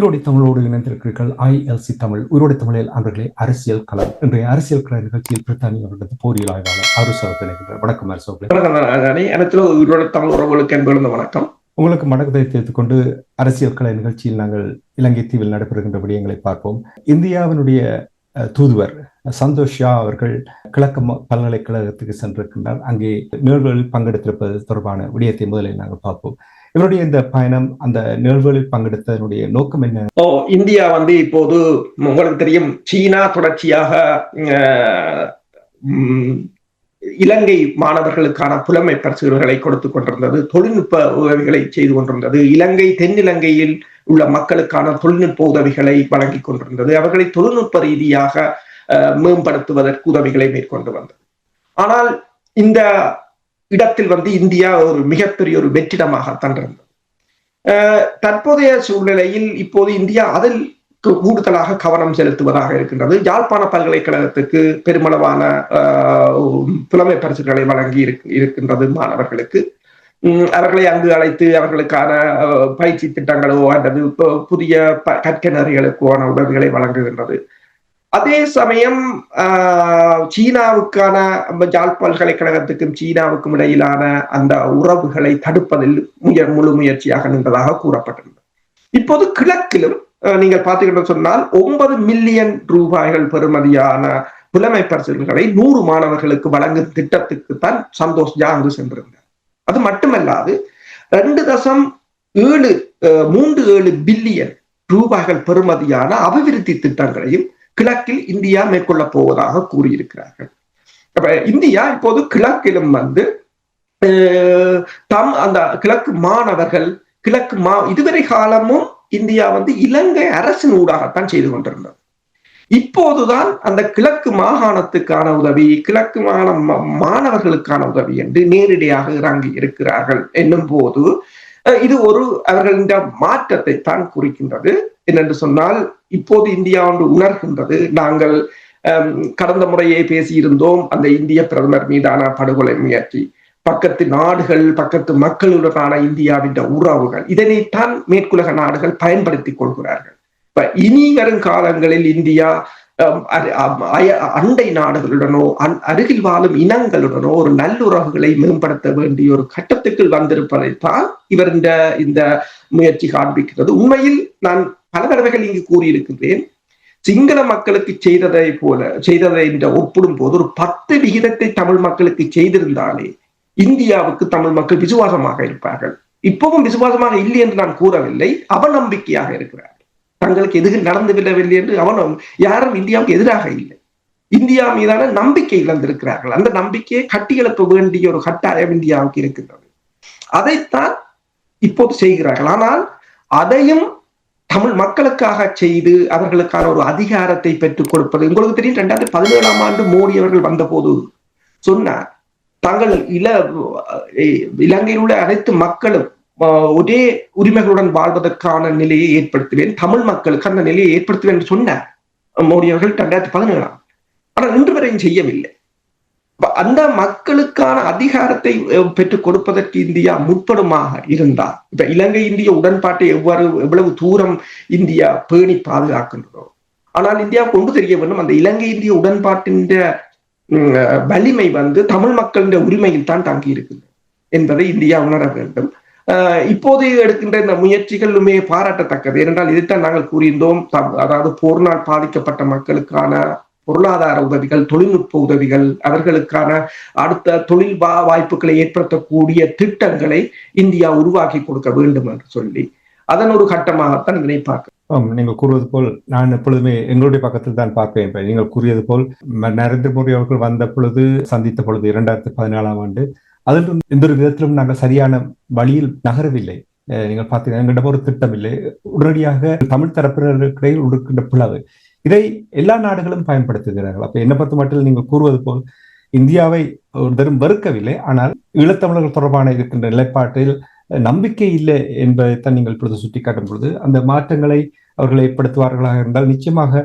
உயிரோடி தமிழோடு இணைந்திருக்கிறீர்கள். ஐஎல்சி தமிழ் உயிரோடி தமிழில் அன்பர்களே அரசியல் களம். இன்றைய அரசியல் கள நிகழ்ச்சியில் பிரித்தானிய அவர்களது போரியல் ஆய்வாளர் அருஸ் அவர்கள் இணைகின்றார். வணக்கம் அரசு அவர்களே உயிரோட தமிழ் உறவுகளுக்கு என்பது வணக்கம். உங்களுக்கு மனதை தேர்த்துக் கொண்டு அரசியல் கலை நிகழ்ச்சியில் நாங்கள் இலங்கை தீவில் நடைபெறுகின்ற விடயங்களை பார்ப்போம். இந்தியாவினுடைய தூதுவர் சந்தோஷ் ஷா அவர்கள் கிழக்கு பல்கலைக்கழகத்துக்கு சென்றிருக்கின்றார். அங்கே நிகழ்வுகளில் பங்கெடுத்திருப்பது தொடர்பான விடயத்தை முதலில் நாங்கள் பார்ப்போம். இவருடைய இந்த பயணம் அந்த நிகழ்வுகளில் பங்கெடுத்ததனுடைய நோக்கம் என்ன? ஓ இந்தியா வந்து இப்போது உங்களுக்கு தெரியும் சீனா தொடர்ச்சியாக அஹ், இலங்கை மாணவர்களுக்கான புலமை பரிசுகளை கொடுத்து கொண்டிருந்தது தொழில்நுட்ப உதவிகளை செய்து கொண்டிருந்தது இலங்கை தென்னிலங்கையில் உள்ள மக்களுக்கான தொழில்நுட்ப உதவிகளை வழங்கி கொண்டிருந்தது அவர்களை தொழில்நுட்ப ரீதியாக அஹ், மேம்படுத்துவதற்கு உதவிகளை மேற்கொண்டு வந்தது. ஆனால் இந்த இடத்தில் வந்து இந்தியா ஒரு மிகப்பெரிய ஒரு வெற்றிடமாகத்தான் இருந்தது. தற்போதைய சூழ்நிலையில் இப்போது இந்தியா அதில் கூடுதலாக கவனம் செலுத்துவதாக இருக்கின்றது. யாழ்ப்பாண பல்கலைக்கழகத்துக்கு பெருமளவான ஆஹ், புலமை பரிசுகளை வழங்கி இருக்கின்றது மாணவர்களுக்கு. உம், அவர்களை அங்கு அழைத்து அவர்களுக்கான பயிற்சி திட்டங்களோ அல்லது புதிய ப- கற்கனறிகளுக்கான உதவிகளை வழங்குகின்றது. அதே சமயம் ஆஹ், சீனாவுக்கான நம்ம பல்கலைக்கழகத்துக்கும் சீனாவுக்கும் இடையிலான அந்த உறவுகளை தடுப்பதில் முய முழு முயற்சியாக நின்றதாக கூறப்பட்டிருந்தது. இப்போது கிழக்கிலும் நீங்கள் பார்த்தீங்கன்னா சொன்னால் ஒன்பது மில்லியன் ரூபாய்கள் பெறுமதியான புலமை பரிசுகளை நூறு மாணவர்களுக்கு வழங்கும் திட்டத்துக்கு தான் சந்தோஷ் ஜா அங்கு சென்றிருந்தார். அது மட்டுமல்லாது ரெண்டு தசம் ஏழு மூன்று ஏழு பில்லியன் ரூபாய்கள் பெறுமதியான அபிவிருத்தி திட்டங்களையும் கிழக்கில் இந்தியா மேற்கொள்ள போவதாக கூறியிருக்கிறார்கள். அப்ப இந்தியா இப்போது கிழக்கிலும் வந்து தம் அந்த கிழக்கு மாணவர்கள் கிழக்கு மா இதுவரை காலமும் இந்தியா வந்து இலங்கை அரசின் ஊடாகத்தான் செய்து கொண்டிருந்தது. இப்போதுதான் அந்த கிழக்கு மாகாணத்துக்கான உதவி கிழக்கு மாகாண மாணவர்களுக்கான உதவி என்று நேரடியாக இறங்கி இருக்கிறார்கள். என்னும் போது இது ஒரு அவர்களின் மாற்றத்தை தான் குறிக்கின்றது. என்னென்று சொன்னால் இப்போது இந்தியா ஒன்று உணர்கின்றது. நாங்கள் கடந்த முறையே பேசியிருந்தோம் அந்த இந்திய பிரதமர் மீதான படுகொலை முயற்சி. பக்கத்து நாடுகள் பக்கத்து மக்களுடனான இந்தியாவின் உறவுகள் இதனைத்தான் மேற்குலக நாடுகள் பயன்படுத்திக் கொள்கிறார்கள். இப்ப இனி வரும் காலங்களில் இந்தியா அண்டை நாடுகளுடனோ அருகில் வாழும் இனங்களுடனோ ஒரு நல்லுறவுகளை மேம்படுத்த வேண்டிய ஒரு கட்டத்துக்கு வந்திருப்பதைத்தான் இவர் இந்த இந்த முயற்சி காண்பிக்கிறது. உண்மையில் நான் பல தடவைகள் இங்கு கூறியிருக்கின்றேன் சிங்கள மக்களுக்கு செய்ததை போல செய்ததை என்ற ஒப்பிடும் போது ஒரு பத்து விகிதத்தை தமிழ் மக்களுக்கு செய்திருந்தாலே இந்தியாவுக்கு தமிழ் மக்கள் விசுவாசமாக இருப்பார்கள். இப்பவும் விசுவாசமாக இல்லை என்று நான் கூறவில்லை. அவநம்பிக்கையாக இருக்கிறார். தங்களுக்கு எதுவும் நடந்துவிடவில்லை என்று அவனும் யாரும் இந்தியாவுக்கு எதிராக இல்லை. இந்தியா மீதான நம்பிக்கை இழந்திருக்கிறார்கள். அந்த நம்பிக்கையை கட்டியெழுப்ப வேண்டிய ஒரு கட்டாயம் இந்தியாவுக்கு இருக்கின்றது. அதைத்தான் இப்போது செய்கிறார்கள். ஆனால் அதையும் தமிழ் மக்களுக்காக செய்து அவர்களுக்கான ஒரு அதிகாரத்தை பெற்றுக் கொடுப்பது உங்களுக்கு தெரியும் ரெண்டாயிரத்தி பதினேழாம் ஆண்டு மோடி அவர்கள் வந்தபோது சொன்னார் தாங்கள் இல இலங்கையில் உள்ள அனைத்து மக்களும் ஒரே உரிமைகளுடன் வாழ்வதற்கான நிலையை ஏற்படுத்துவேன். தமிழ் மக்களுக்கு அந்த நிலையை ஏற்படுத்துவேன் என்று சொன்னார் மோடி அவர்கள் ரெண்டாயிரத்தி பதினேழாம். ஆனால் இன்று வரையும் செய்யவில்லை. அந்த மக்களுக்கான அதிகாரத்தை பெற்றுக் கொடுப்பதற்கு இந்தியா முற்படுமாக இருந்தால் இப்ப இலங்கை இந்திய உடன்பாட்டை எவ்வாறு எவ்வளவு தூரம் இந்தியா பேணி பாதுகாக்கின்றதோ. ஆனால் இந்தியா கொண்டு தெரிய வேண்டும் அந்த இலங்கை இந்திய உடன்பாட்டின் உம், வலிமை வந்து தமிழ் மக்களின் உரிமையில் தான் தங்கி இருக்குது என்பதை இந்தியா உணர வேண்டும். இப்போது எடுக்கின்ற இந்த முயற்சிகளுமே பாராட்டத்தக்கது. ஏனென்றால் இதைத்தான் நாங்கள் கூறியிருந்தோம். அதாவது போர்னால் பாதிக்கப்பட்ட மக்களுக்கான பொருளாதார உதவிகள் தொழில்நுட்ப உதவிகள் அவர்களுக்கான அடுத்த தொழில் வா- வாய்ப்புகளை ஏற்படுத்தக்கூடிய திட்டங்களை இந்தியா உருவாக்கி கொடுக்க வேண்டும் என்று சொல்லி அதன் ஒரு கட்டமாகத்தான் இதனை பார்க்க நீங்கள் கூறுவது போல் நான் எப்பொழுதுமே எங்களுடைய பக்கத்தில் தான் பார்ப்பேன் நீங்கள் கூறியது போல் நரேந்திர மோடி அவர்கள் வந்த பொழுது சந்தித்த பொழுது இரண்டாயிரத்தி பதினாலாம் ஆண்டு அதில் எந்த ஒரு விதத்திலும் நாங்கள் சரியான வழியில் நகரவில்லை. நீங்கள் பார்த்தீங்கன்னா எங்களிடம் ஒரு திட்டம் இல்லை உடனடியாக தமிழ் தரப்பினருக்கிடையில் இருக்கின்ற பிளவு. இதை எல்லா நாடுகளும் பயன்படுத்துகிறார்கள். அப்ப என்ன பொறுத்த மட்டும் நீங்கள் கூறுவது போல் இந்தியாவை ஒரு வெறுக்கவில்லை. ஆனால் ஈழத்தமிழர்கள் தொடர்பான இருக்கின்ற நிலைப்பாட்டில் நம்பிக்கை இல்லை என்பதைத்தான் நீங்கள் இப்பொழுது சுட்டிக்காட்டும் பொழுது அந்த மாற்றங்களை அவர்கள் ஏற்படுத்துவார்களாக இருந்தால் நிச்சயமாக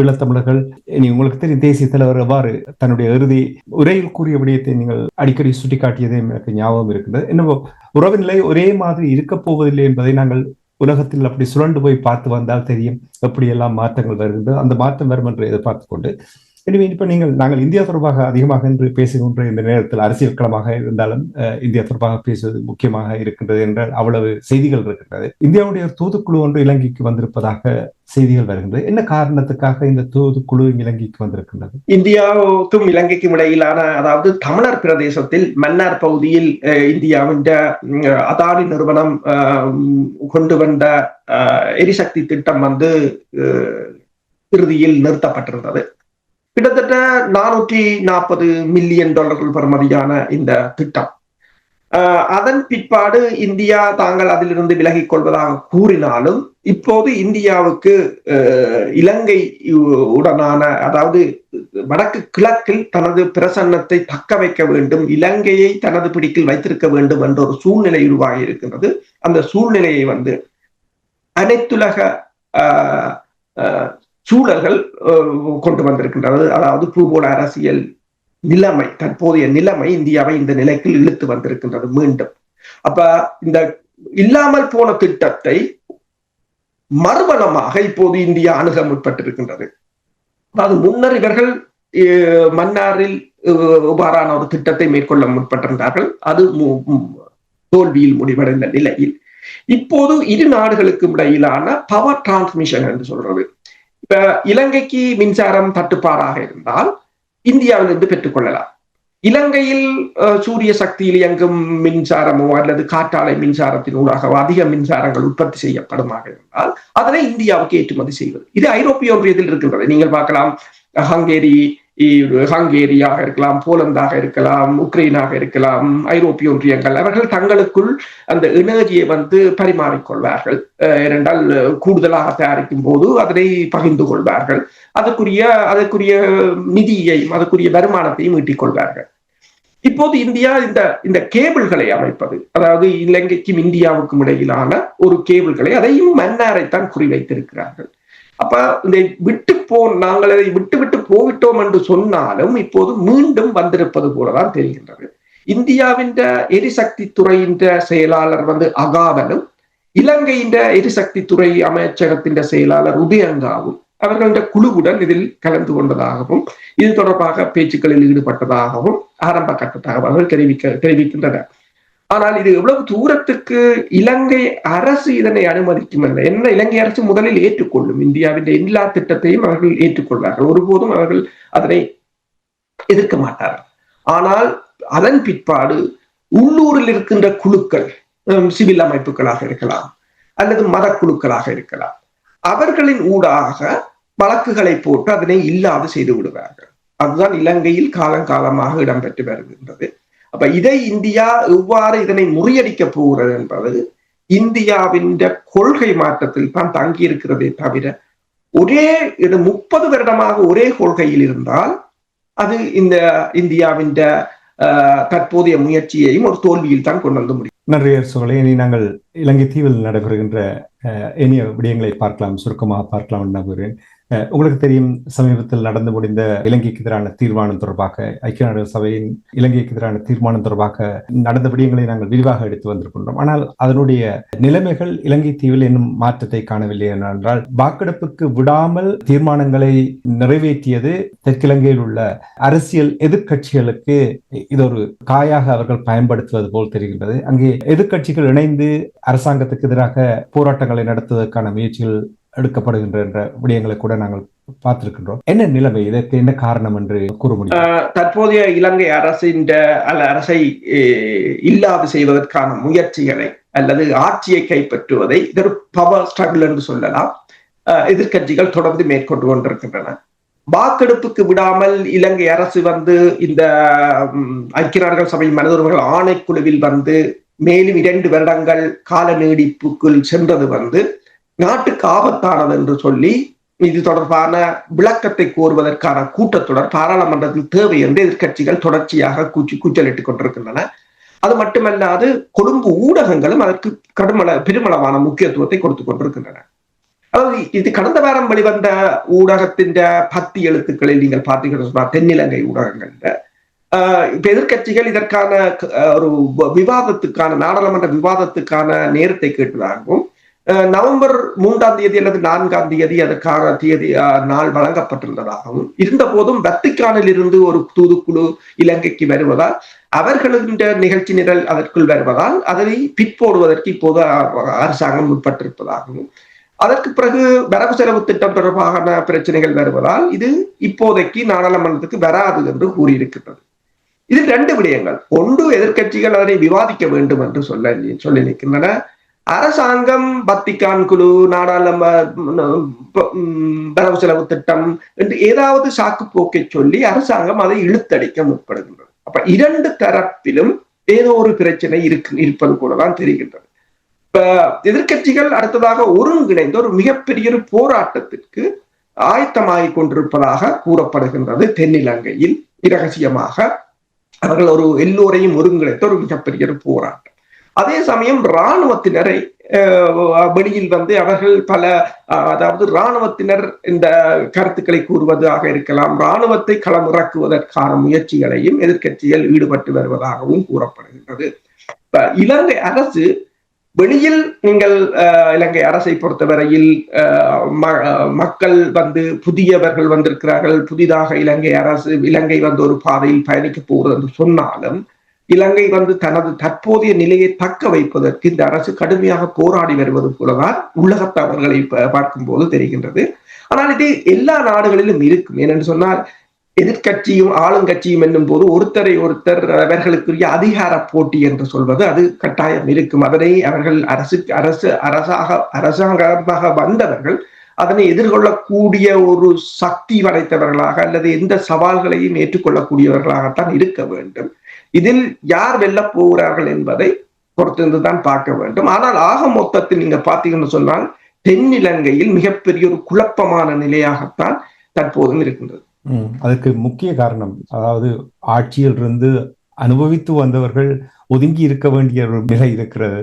ஈழத்தமிழர்கள் இனி உங்களுக்கு தெரியும் தேசிய தலைவர் எவ்வாறு தன்னுடைய இறுதி உரையில் கூறிய விடயத்தை நீங்கள் அடிக்கடி சுட்டிக்காட்டியதையும் எனக்கு ஞாபகம் இருக்கிறது. என்னவோ உறவு நிலை ஒரே மாதிரி இருக்கப் போவதில்லை என்பதை நாங்கள் உலகத்தில் அப்படி சுழண்டு போய் பார்த்து வந்தால் தெரியும். எப்படி எல்லாம் மாற்றங்கள் வருகின்றது அந்த மாற்றம் வரும் என்று எதிர்பார்த்து கொண்டு எனவே இப்ப நீங்கள் நாங்கள் இந்தியா தொடர்பாக அதிகமாக என்று பேசுகின்ற இந்த நேரத்தில் அரசியல் களமாக இருந்தாலும் இந்தியா தொடர்பாக பேசுவது முக்கியமாக இருக்கின்றது என்றால் அவ்வளவு செய்திகள் இருக்கின்றது இந்தியாவுடைய தூதுக்குழு ஒன்று இலங்கைக்கு வந்திருப்பதாக செய்திகள் வருகின்றது. என்ன காரணத்துக்காக இந்த தூதுக்குழு இலங்கைக்கு வந்திருக்கின்றது? இந்தியாவுக்கும் இலங்கைக்கும் இடையிலான அதாவது தமிழர் பிரதேசத்தில் மன்னார் பகுதியில் இந்தியாவின் அதானி நிறுவனம் கொண்டு வந்த எரிசக்தி திட்டம் வந்து இறுதியில் நிறுத்தப்பட்டிருந்தது. கிட்டத்தட்ட நானூற்றி நாற்பது மில்லியன் டாலர்கள் பெறுமதியான இந்த திட்டம். அதன் பிற்பாடு இந்தியா தாங்கள் அதிலிருந்து விலகிக் கொள்வதாக கூறினாலும் இப்போது இந்தியாவுக்கு இலங்கை உடனான அதாவது வடக்கு கிழக்கில் தனது பிரசன்னத்தை தக்க வைக்க வேண்டும் இலங்கையை தனது பிடிக்கில் வைத்திருக்க வேண்டும் என்ற ஒரு சூழ்நிலை உருவாகி இருக்கின்றது. அந்த சூழ்நிலையை வந்து அனைத்துலக சூழல்கள் கொண்டு வந்திருக்கின்றது அதாவது பூகோள அரசியல் நிலைமை தற்போதைய நிலைமை இந்தியாவை இந்த நிலைக்கு இழுத்து வந்திருக்கின்றது மீண்டும். அப்ப இந்த இல்லாமல் போன திட்டத்தை மறுபலமாக இப்போது இந்தியா அணுக முற்பட்டிருக்கின்றது. அதாவது முன்னர் இவர்கள் மன்னாரில் இவ்வாறான ஒரு திட்டத்தை மேற்கொள்ள முற்பட்டிருந்தார்கள். அது தோல்வியில் முடிவடைந்த நிலையில். இப்போது இரு நாடுகளுக்கும் இடையிலான பவர் டிரான்ஸ்மிஷன் என்று சொல்றது. இப்ப இலங்கைக்கு மின்சாரம் தட்டுப்பாடாக இருந்தால் இந்தியாவிலிருந்து பெற்றுக்கொள்ளலாம் இலங்கையில் சூரிய சக்தியில் இயங்கும் மின்சாரமோ அல்லது காற்றாலை மின்சாரத்தின் ஊடாகவோ அதிக மின்சாரங்கள் உற்பத்தி செய்யப்படுமாக இருந்தால் அதனை இந்தியாவுக்கு ஏற்றுமதி செய்வது. இது ஐரோப்பிய ஒன்றியத்தில் இருக்கின்றது. நீங்கள் பார்க்கலாம் ஹங்கேரி ஹங்கேரியாக இருக்கலாம் போலந்தாக இருக்கலாம் உக்ரைனாக இருக்கலாம் ஐரோப்பிய ஒன்றியங்கள் அவர்கள் தங்களுக்குள் அந்த எனர்ஜியை வந்து பரிமாறிக்கொள்வார்கள். இரண்டால் கூடுதலாக தயாரிக்கும் போது அதனை பகிர்ந்து கொள்வார்கள். அதற்குரிய அதற்குரிய நிதியையும் அதற்குரிய வருமானத்தையும் ஈட்டிக்கொள்வார்கள். இப்போது இந்தியா இந்த இந்த கேபிள்களை அமைப்பது அதாவது இலங்கைக்கும் இந்தியாவுக்கும் இடையிலான ஒரு கேபிள்களை அதையும் மன்னாரைத்தான் குறிவைத்திருக்கிறார்கள். அப்ப இதை விட்டு போ நாங்கள் அதை விட்டு விட்டு போவிட்டோம் என்று சொன்னாலும் இப்போது மீண்டும் வந்திருப்பது போலதான் தெரிகின்றது. இந்தியாவின் எரிசக்தி துறையின் செயலாளர் வந்து அகாவனும் இலங்கையின் எரிசக்தி துறை அமைச்சகத்தின் செயலாளர் உதயங்காவும் அவர்களின் குழுவுடன் இதில் கலந்து கொண்டதாகவும் இது தொடர்பாக பேச்சுக்களில் ஈடுபட்டதாகவும் ஆரம்ப கட்ட தகவல்கள் தெரிவிக்க தெரிவிக்கின்றன ஆனால் இது எவ்வளவு தூரத்துக்கு இலங்கை அரசு இதனை அனுமதிக்கும் அல்ல என்ன இலங்கை அரசு முதலில் ஏற்றுக்கொள்ளும்? இந்தியாவின் எல்லா திட்டத்தையும் அவர்கள் ஏற்றுக்கொள்வார்கள். ஒருபோதும் அவர்கள் அதனை எதிர்க்க மாட்டார்கள். ஆனால் அதன் பிற்பாடு உள்ளூரில் இருக்கின்ற குழுக்கள் சிவில் அமைப்புகளாக இருக்கலாம் அல்லது மத குழுக்களாக இருக்கலாம் அவர்களின் ஊடாக வழக்குகளை போட்டு அதனை இல்லாது செய்து விடுவார்கள். அதுதான் இலங்கையில் காலங்காலமாக இடம்பெற்று வருகின்றது. அப்ப இதை இந்தியா எவ்வாறு இதனை முறியடிக்க போகிறது என்பது இந்தியாவின் கொள்கை மாற்றத்தில் தான் தங்கி இருக்கிறதே தவிர ஒரே இது முப்பது வருடமாக ஒரே கொள்கையில் இருந்தால் அது இந்த இந்தியாவின் தற்போதைய முயற்சியையும் ஒரு தோல்வியில் தான் கொண்டு வந்து முடியும். நன்றி சோழே இனி நாங்கள் இலங்கை தீவில் நடைபெறுகின்ற இனிய விடயங்களை பார்க்கலாம் சுருக்கமாக பார்க்கலாம் நம்புகிறேன் உங்களுக்கு தெரியும் சமீபத்தில் நடந்து முடிந்த இலங்கைக்கு எதிரான தீர்மானம் தொடர்பாக ஐக்கிய நாடுகள் சபையின் இலங்கைக்கு எதிரான தீர்மானம் தொடர்பாக நடந்த விடயங்களை நாங்கள் விரிவாக எடுத்து வந்திருக்கின்றோம். ஆனால் அதனுடைய நிலைமைகள் இலங்கை தீவில் இன்னும் மாற்றத்தை காணவில்லை என்றால் வாக்கெடுப்புக்கு விடாமல் தீர்மானங்களை நிறைவேற்றியது தெற்கிலங்கையில் உள்ள அரசியல் எதிர்கட்சிகளுக்கு இது ஒரு காயாக அவர்கள் பயன்படுத்துவது போல் தெரிகின்றது. அங்கே எதிர்கட்சிகள் இணைந்து அரசாங்கத்துக்கு எதிராக போராட்டங்களை நடத்துவதற்கான முயற்சிகள் எடுக்கப்படுகின்ற என்ற விடயங்களை கூட நாங்கள் பார்த்திருக்கின்றோம். என்ன நிலைமை? இதற்கு என்ன காரணம் என்று கூற முடியும்? தற்போதைய இலங்கை அரசின் அல்ல அரசை இல்லாது செய்வதற்கான முயற்சிகளை அல்லது ஆட்சியை கைப்பற்றுவதை இது ஒரு பவர் ஸ்ட்ரகிள் என்று சொல்லலாம். எதிர்கட்சிகள் தொடர்ந்து மேற்கொண்டு கொண்டிருக்கின்றன. வாக்கெடுப்புக்கு விடாமல் இலங்கை அரசு வந்து இந்த ஐக்கிய நாடுகள் சபை மனிதர்கள் ஆணைக்குழுவில் வந்து மேலும் இரண்டு வருடங்கள் கால நீடிப்புக்குள் சென்றது வந்து நாட்டுக்கு ஆபத்தானது என்று சொல்லி இது தொடர்பான விளக்கத்தை கோருவதற்கான கூட்டத்தொடர் பாராளுமன்றத்தில் தேவை என்று எதிர்கட்சிகள் தொடர்ச்சியாக கூச்சி கூச்சலிட்டுக் கொண்டிருக்கின்றன. அது மட்டுமல்லாது கொழும்பு ஊடகங்களும் அதற்கு கடுமள பெருமளவான முக்கியத்துவத்தை கொடுத்து கொண்டிருக்கின்றன. அதாவது இது கடந்த வாரம் வெளிவந்த ஊடகத்தின் பத்தி எழுத்துக்களில் நீங்கள் பார்த்தீங்கன்னா தென்னிலங்கை ஊடகங்கள்ல இப்ப எதிர்கட்சிகள் இதற்கான ஒரு விவாதத்துக்கான நாடாளுமன்ற விவாதத்துக்கான நேரத்தை கேட்டதாகவும் நவம்பர் மூன்றாம் தேதி அல்லது நான்காம் தேதி அதற்கான தேதி நாள் வழங்கப்பட்டிருந்ததாகவும் இருந்த போதும் வத்திக்கானில் இருந்து ஒரு தூதுக்குழு இலங்கைக்கு வருவதால் அவர்களின் நிகழ்ச்சி நிரல் அதற்குள் வருவதால் அதனை பிற்போடுவதற்கு இப்போது அரசாங்கம் முற்பட்டிருப்பதாகவும் அதற்கு பிறகு வரவு செலவு திட்டம் தொடர்பான பிரச்சனைகள் வருவதால் இது இப்போதைக்கு நாடாளுமன்றத்துக்கு வராது என்று கூறியிருக்கின்றது. இது ரெண்டு விடயங்கள். ஒன்று எதிர்க்கட்சிகள் அதனை விவாதிக்க வேண்டும் என்று சொல்ல சொல்லி நிற்கின்றன அரசாங்கம் பத்திகான் குழு நாடாளுமன்ற வரவு செலவு திட்டம் என்று ஏதாவது சாக்கு போக்கை சொல்லி அரசாங்கம் அதை இழுத்தடிக்க முற்படுகின்றது. அப்ப இரண்டு தரப்பிலும் ஏதோ ஒரு பிரச்சனை இருக்கு இருப்பது போலதான் தெரிகின்றது. இப்ப எதிர்க்கட்சிகள் அடுத்ததாக ஒருங்கிணைந்த ஒரு மிகப்பெரிய ஒரு போராட்டத்திற்கு ஆயத்தமாகிக் கொண்டிருப்பதாக கூறப்படுகின்றது தென்னிலங்கையில். இரகசியமாக அவர்கள் ஒரு எல்லோரையும் ஒருங்கிணைத்த ஒரு மிகப்பெரிய ஒரு போராட்டம். அதே சமயம் இராணுவத்தினரை வெளியில் வந்து அவர்கள் பல அதாவது இராணுவத்தினர் இந்த கருத்துக்களை கூறுவதாக இருக்கலாம். இராணுவத்தை களமிறக்குவதற்கான முயற்சிகளையும் எதிர்கட்சிகள் ஈடுபட்டு வருவதாகவும் கூறப்படுகின்றது. இலங்கை அரசு வெளியில் நீங்கள் இலங்கை அரசை பொறுத்தவரையில் ம- மக்கள் வந்து புதியவர்கள் வந்திருக்கிறார்கள். புதிதாக இலங்கை அரசு இலங்கை வந்து ஒரு பாதையில் பயணிக்க போகிறது என்று சொன்னாலும் இலங்கை வந்து தனது தற்போதைய நிலையை தக்க வைப்பதற்கு இந்த அரசு கடுமையாக போராடி வருவது போலதான் உலகத்தவர்களை பார்க்கும் போது தெரிகின்றது. ஆனால் இது எல்லா நாடுகளிலும் இருக்கும். ஏனென்று சொன்னால் எதிர்கட்சியும் ஆளுங்கட்சியும் என்னும் போது ஒருத்தரை ஒருத்தர் அவர்களுக்குரிய அதிகார போட்டி என்று சொல்வது அது கட்டாயம் இருக்கும். அதனை அவர்கள் அரசு அரசு அரசாக அரசாங்கமாக வந்தவர்கள் அதனை எதிர்கொள்ளக்கூடிய ஒரு சக்தி வளைத்தவர்களாக அல்லது எந்த சவால்களையும் ஏற்றுக்கொள்ளக்கூடியவர்களாகத்தான் இருக்க வேண்டும். இதில் யார் வெல்ல போகிறார்கள் என்பதை பொறுத்திருந்து தான் பார்க்க வேண்டும். ஆனால் ஆக மொத்தத்தில் நீங்க பார்த்தீங்கன்னு சொன்னால் தென்னிலங்கையில் மிகப்பெரிய ஒரு குழப்பமான நிலையாகத்தான் தற்போதும் இருக்கின்றது. அதுக்கு முக்கிய காரணம் அதாவது ஆட்சியில் இருந்து அனுபவித்து வந்தவர்கள் ஒதுங்கி இருக்க வேண்டிய ஒரு நிலை இருக்கிறது.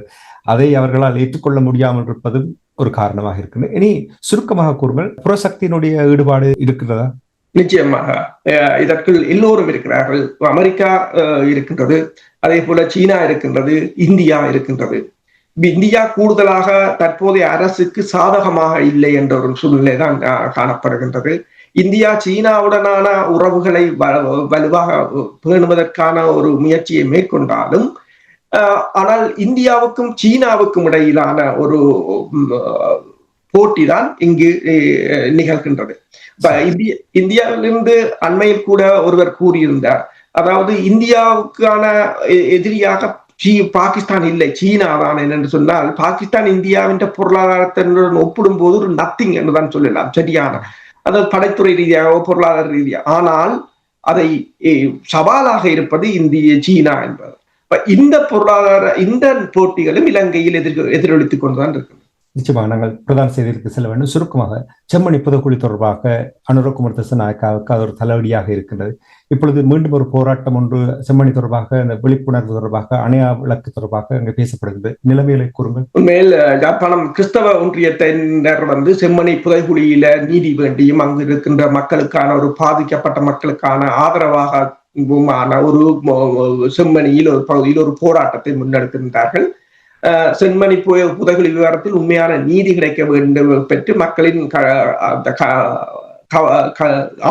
அதை அவர்களால் ஏற்றுக்கொள்ள முடியாமல் இருப்பதும் ஒரு காரணமாக இருக்கிறது இனி சுருக்கமாக கூறுங்கள் புறசக்தியினுடைய ஈடுபாடு இருக்கிறதா நிச்சயமாக. அஹ் இதற்குள் எல்லோரும் இருக்கிறார்கள். அமெரிக்கா அஹ், இருக்கின்றது. அதே போல சீனா இருக்கின்றது. இந்தியா இருக்கின்றது. இந்தியா கூடுதலாக தற்போதைய அரசுக்கு சாதகமாக இல்லை என்ற ஒரு சூழ்நிலை தான் காணப்படுகின்றது. இந்தியா சீனாவுடனான உறவுகளை வ- வலுவாக பேணுவதற்கான ஒரு முயற்சியை மேற்கொண்டாலும் ஆனால் இந்தியாவுக்கும் சீனாவுக்கும் இடையிலான ஒரு போட்டி தான் இங்கு நிகழ்கின்றது. இந்திய இந்தியாவிலிருந்து அண்மையில் கூட ஒருவர் கூறியிருந்தார். அதாவது இந்தியாவுக்கான எதிரியாக சீ பாகிஸ்தான் இல்லை சீனா தான் என்று சொன்னால் பாகிஸ்தான் இந்தியாவின் பொருளாதாரத்துடன் ஒப்பிடும் போது ஒரு நத்திங் என்று தான் சொல்லலாம். சரியான. அதாவது படைத்துறை ரீதியாக பொருளாதார ரீதியாக. ஆனால் அதை சவாலாக இருப்பது இந்திய சீனா என்பது. இந்த பொருளாதார இந்த போட்டிகளும் இலங்கையில் எதிர் எதிரொலித்துக் கொண்டுதான் இருக்கு நிச்சயமாக நாங்கள் பிரதான செய்திகளுக்கு செல்ல வேண்டும். சுருக்கமாக செம்மணி புதக்குழி தொடர்பாக அனுரகுமார் திசநாயக்காவுக்கு அது ஒரு தலைவலியாக இருக்கின்றது. இப்பொழுது மீண்டும் ஒரு போராட்டம் ஒன்று செம்மணி தொடர்பாக அந்த விழிப்புணர்வு தொடர்பாக அணையா விளக்கு தொடர்பாக அங்கே பேசப்படுகிறது. நிலைமைகளை கூறுங்கள். உண்மையில் யாழ்ப்பாணம் கிறிஸ்தவ ஒன்றியத்தினர் வந்து செம்மணி புதைகுழியில நீதி வேண்டியும் அங்கு இருக்கின்ற மக்களுக்கான ஒரு பாதிக்கப்பட்ட மக்களுக்கான ஆதரவாக ஒரு செம்மணியில் ஒரு பகுதியில் ஒரு போராட்டத்தை முன்னெடுக்கின்றார்கள் அஹ் செம்மணி புய புதைகுழி விவகாரத்தில் உண்மையான நீதி கிடைக்க வேண்டும் பெற்று மக்களின் க-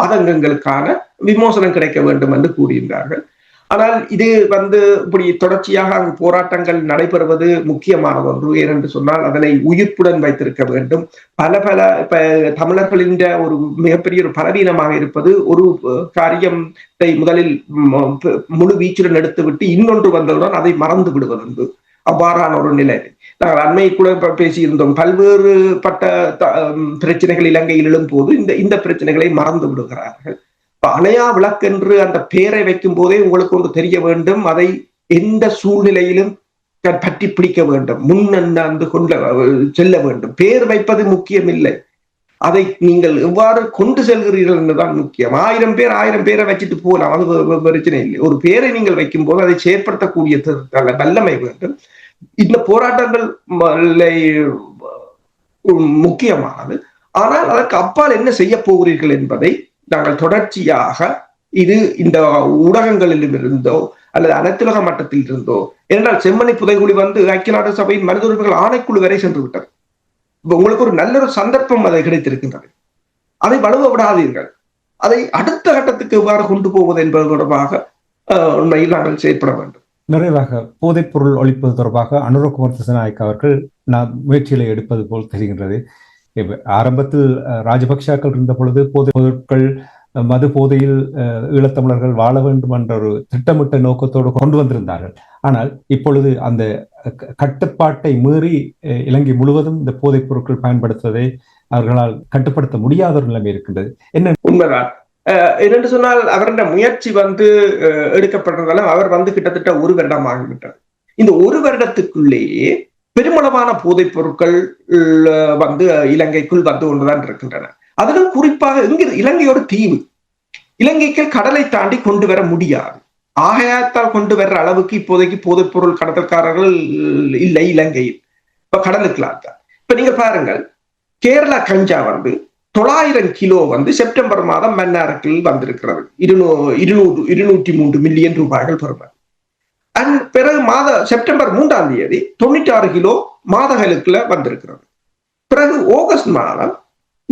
ஆதங்கங்களுக்கான விமோசனம் கிடைக்க வேண்டும் என்று கூறுகின்றார்கள் ஆனால் இது வந்து இப்படி தொடர்ச்சியாக அங்கு போராட்டங்கள் நடைபெறுவது முக்கியமான ஒன்று ஏனென்று சொன்னால் அதனை உயிர்ப்புடன் வைத்திருக்க வேண்டும் பல பல இப்ப தமிழர்களின் ஒரு மிகப்பெரிய ஒரு பலவீனமாக இருப்பது ஒரு காரியத்தை முதலில் முழு வீச்சுடன் எடுத்துவிட்டு இன்னொன்று வந்தவுடன் அதை மறந்து விடுவதுண்டு அவ்வாறான ஒரு நிலை. நாங்கள் அண்மை கூட பேசியிருந்தோம். பல்வேறு பட்ட பிரச்சனைகள் இலங்கையில் எழும்போது இந்த இந்த பிரச்சனைகளை மறந்து விடுகிறார்கள். அணையா விளக்கென்று அந்த பெயரை வைக்கும் போதே உங்களுக்கு ஒன்று தெரிய வேண்டும். அதை எந்த சூழ்நிலையிலும் பற்றி பிடிக்க வேண்டும். முன்னந்து கொண்டு செல்ல வேண்டும். பேர் வைப்பது முக்கியமில்லை. அதை நீங்கள் எவ்வாறு கொண்டு செல்கிறீர்கள் என்றுதான் முக்கியம். ஆயிரம் பேர் ஆயிரம் பேரை வச்சுட்டு போகலாம். அது பிரச்சனை இல்லை. ஒரு பேரை நீங்கள் வைக்கும் போது அதை செயற்படுத்தக்கூடிய வல்லமை வேண்டும். இந்த போராட்டங்கள் முக்கியமானது. ஆனால் அதற்கு அப்பால் என்ன செய்ய போகிறீர்கள் என்பதை நாங்கள் தொடர்ச்சியாக இது இந்த ஊடகங்களிலும் இருந்தோ அல்லது அனைத்துலக மட்டத்தில் இருந்தோ ஏனென்றால் செம்மணி புதைகுழி வந்து ஐக்கிய நாடு சபையின் மனித உரிமைகள் ஆணைக்குழு வரை சென்று விட்டது. உங்களுக்கு ஒரு நல்ல ஒரு சந்தர்ப்பம் அதை கிடைத்திருக்கின்றது. அதை வலுவ விடாதீர்கள் அதை அடுத்த கட்டத்துக்கு எவ்வாறு கொண்டு போவது என்பது தொடர்பாக உண்மையில் நாங்கள் செயற்பட வேண்டும். நிறைவாக போதைப் பொருள் ஒழிப்பது தொடர்பாக அனுரகுமார் திசநாயக் அவர்கள் நான் முயற்சிகளை எடுப்பது போல் தெரிகின்றது. ஆரம்பத்தில் அஹ், இருந்த பொழுது போதைப் பொருட்கள் மது போதையில் அஹ், ஈழத்தமிழர்கள் வாழ வேண்டும் என்ற ஒரு திட்டமிட்ட நோக்கத்தோடு கொண்டு வந்திருந்தார்கள். ஆனால் இப்பொழுது அந்த க- கட்டுப்பாட்டை மீறி அஹ், இலங்கை முழுவதும் இந்த போதைப் பொருட்கள் பயன்படுத்துவதை அவர்களால் கட்டுப்படுத்த முடியாத ஒரு நிலைமை இருக்கின்றது. என்ன? உண்மைதான். அஹ், என்னென்று சொன்னால் அவருடைய முயற்சி வந்து அஹ், எடுக்கப்பட்டதால அவர் வந்து கிட்டத்தட்ட ஒரு வருடம் ஆகிவிட்டார் இந்த ஒரு வருடத்துக்குள்ளேயே பெருமளவான போதைப் பொருட்கள் வந்து இலங்கைக்குள் வந்து கொண்டுதான் இருக்கின்றன. அதிலும் குறிப்பாக இங்கு இலங்கையோட தீவு. இலங்கைக்கு கடலை தாண்டி கொண்டு வர முடியாது. ஆகாயத்தால் கொண்டு வர்ற அளவுக்கு இப்போதைக்கு போதைப் பொருள் கடத்தல்காரர்கள் இல்லை இலங்கையில். இப்ப கடலுக்குலாம் தான் இப்ப நீங்க பாருங்கள் கேரளா கஞ்சா வந்து தொள்ளாயிரம் கிலோ வந்து செப்டம்பர் மாதம் மன்னாரத்தில் வந்திருக்கிறது. இருநூ இருநூறு இருநூற்றி மூன்று மில்லியன் ரூபாய்கள் பெறுவார். அண்ட் பிறகு மாத செப்டம்பர் மூன்றாம் தேதி தொண்ணூற்றி ஆறு கிலோ மாதகளுக்குள்ள வந்திருக்கிறது. பிறகு ஆகஸ்ட் மாதம்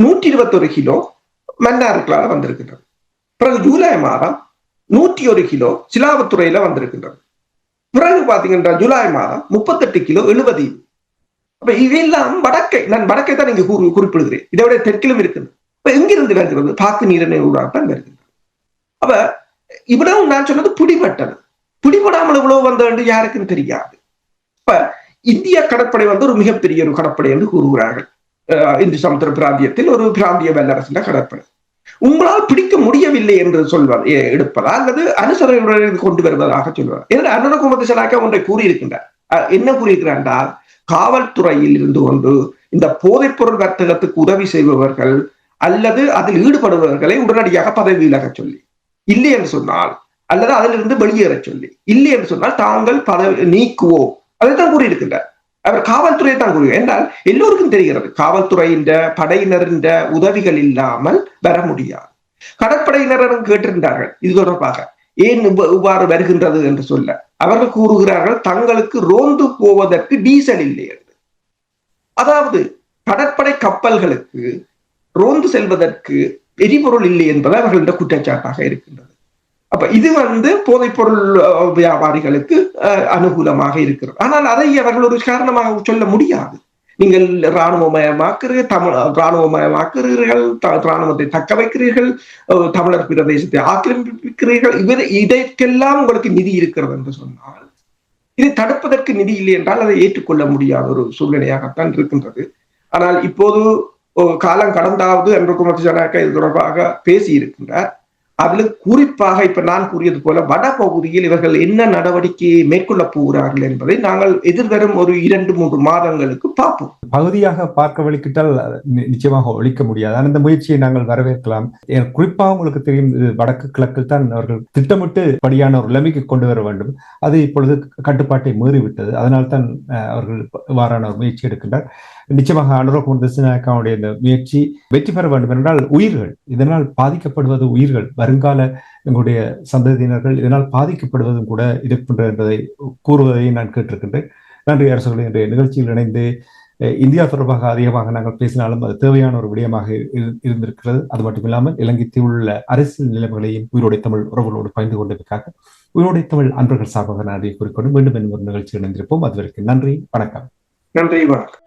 நூற்றி இருபத்தொரு கிலோ மன்னாருக்களால் வந்திருக்கின்றது. பிறகு ஜூலை மாதம் நூற்றி ஒரு கிலோ சிலாவத்துறையில வந்திருக்கின்றது. பிறகு பாத்தீங்கன்னா ஜூலை மாதம் முப்பத்தெட்டு கிலோ எழுபது. அப்ப இவையெல்லாம் வடக்கை நான் வடக்கை தான் இங்க கூறு- குறிப்பிடுகிறேன். இதை விட தெற்கிலும் இருக்குது இப்ப எங்கிருந்து வருகிறது? பாக்கு நீரிணை ஊடாகத்தான் வருகிறது அப்ப இவ்வளவு நான் சொன்னது பிடிபட்டது. பிடிபடாமல் இவ்வளவு வந்த என்று யாருக்குன்னு தெரியாது. இப்ப இந்திய கடற்படை வந்து ஒரு மிகப்பெரிய ஒரு கடற்படை என்று கூறுகிறார்கள். இந்து சமுத்திர பிராந்தியத்தில் ஒரு பிராந்திய வல்லரசின் கடற்படை. உங்களால் பிடிக்க முடியவில்லை என்று சொல்வார் எடுப்பதா? அல்லது அனுசரணையுடன் கொண்டு வருவதாக சொல்வார் என்று அனுரகுமதி சனாக்கா ஒன்றை கூறியிருக்கின்றார். என்ன கூறியிருக்கிறார் என்றால் காவல்துறையில் இருந்து கொண்டு இந்த போதைப்பொருள் வர்த்தகத்துக்கு உதவி செய்பவர்கள் அல்லது அதில் ஈடுபடுபவர்களை உடனடியாக பதவி விலகச் சொல்லி இல்லை என்று சொன்னால் அல்லது அதிலிருந்து வெளியேறச் சொல்லி இல்லை என்று சொன்னால் தாங்கள் பதவி நீக்குவோம். அதைத்தான் கூறியிருக்கின்றார். அவர் காவல்துறையை தான் கூறுகிறார். என்றால் எல்லோருக்கும் தெரிகிறது காவல்துறையின் படையினரின் உதவிகள் இல்லாமல் வர முடியாது. கடற்படையினரும் கேட்டிருந்தார்கள் இது தொடர்பாக. ஏன் இவ்வாறு வருகின்றது என்று சொல்ல. அவர்கள் கூறுகிறார்கள் தங்களுக்கு ரோந்து போவதற்கு டீசல் இல்லை என்று. அதாவது கடற்படை கப்பல்களுக்கு ரோந்து செல்வதற்கு எரிபொருள் இல்லை என்பது அவர்களின் குற்றச்சாட்டாக இருக்கின்றது. அப்ப இது வந்து போதைப்பொருள் வியாபாரிகளுக்கு அஹ், அனுகூலமாக இருக்கிறது. ஆனால் அதை அவர்கள் ஒரு காரணமாக சொல்ல முடியாது. நீங்கள் இராணுவமயமாக்குறீர்கள் தமிழ் இராணுவமயமாக்குறீர்கள் இராணுவத்தை தக்க வைக்கிறீர்கள் தமிழர் பிரதேசத்தை ஆக்கிரமிக்கிறீர்கள். இவர் இதற்கெல்லாம் உங்களுக்கு நிதி இருக்கிறது என்று சொன்னால் இதை தடுப்பதற்கு நிதி இல்லை என்றால் அதை ஏற்றுக்கொள்ள முடியாத ஒரு சூழ்நிலையாகத்தான் இருக்கின்றது. ஆனால் இப்போது காலம் கடந்தாவது என்று குமரத்தி ஜனநாயக இது தொடர்பாக பேசி இருக்கின்றார் அதில் குறிப்பாக இப்ப நான் கூறியது போல வட பகுதியில் இவர்கள் என்ன நடவடிக்கையை மேற்கொள்ள போகிறார்கள் என்பதை நாங்கள் எதிர்வரும் ஒரு இரண்டு மூன்று மாதங்களுக்கு பார்ப்போம். பகுதியாக பார்க்க வழிக்கிட்டால் நிச்சயமாக ஒழிக்க முடியாது. ஆனால் இந்த முயற்சியை நாங்கள் வரவேற்கலாம். ஏன் குறிப்பாக உங்களுக்கு தெரியும் வடக்கு கிழக்கில் தான் அவர்கள் திட்டமிட்டு படியான ஒரு நிலைமைக்கு கொண்டு வர வேண்டும். அது இப்பொழுது கட்டுப்பாட்டை மீறிவிட்டது. அதனால் தான் அவர்கள் இவ்வாறான ஒரு முயற்சி எடுக்கின்றார். நிச்சயமாக அனுரகுமார் திசுநாயக்காவுடைய இந்த முயற்சி வெற்றி பெற வேண்டும் என்றால் உயிர்கள் இதனால் பாதிக்கப்படுவது உயிர்கள் வருங்கால எங்களுடைய சந்ததியினர்கள் இதனால் பாதிக்கப்படுவதும் கூட இருக்கின்ற என்பதை கூறுவதை நான் கேட்டிருக்கின்றேன். நன்றி அரசுகள் இன்றைய நிகழ்ச்சியில் இணைந்து இந்தியா தொடர்பாக அதிகமாக நாங்கள் பேசினாலும் அது தேவையான ஒரு விடயமாக இருந்திருக்கிறது. அது மட்டும் இல்லாமல் இலங்கை உள்ள அரசியல் நிலைமைகளையும் உயிரோடை தமிழ் உறவுகளோடு பகிர்ந்து கொண்டதற்காக உயிரோடை தமிழ் அன்பர்கள் சார்பாக நன்றி கூறிக்கொண்டு மீண்டும் இன்னும் ஒரு நிகழ்ச்சி இணைந்திருப்போம். அதுவரைக்கும் நன்றி வணக்கம். நன்றி வணக்கம்.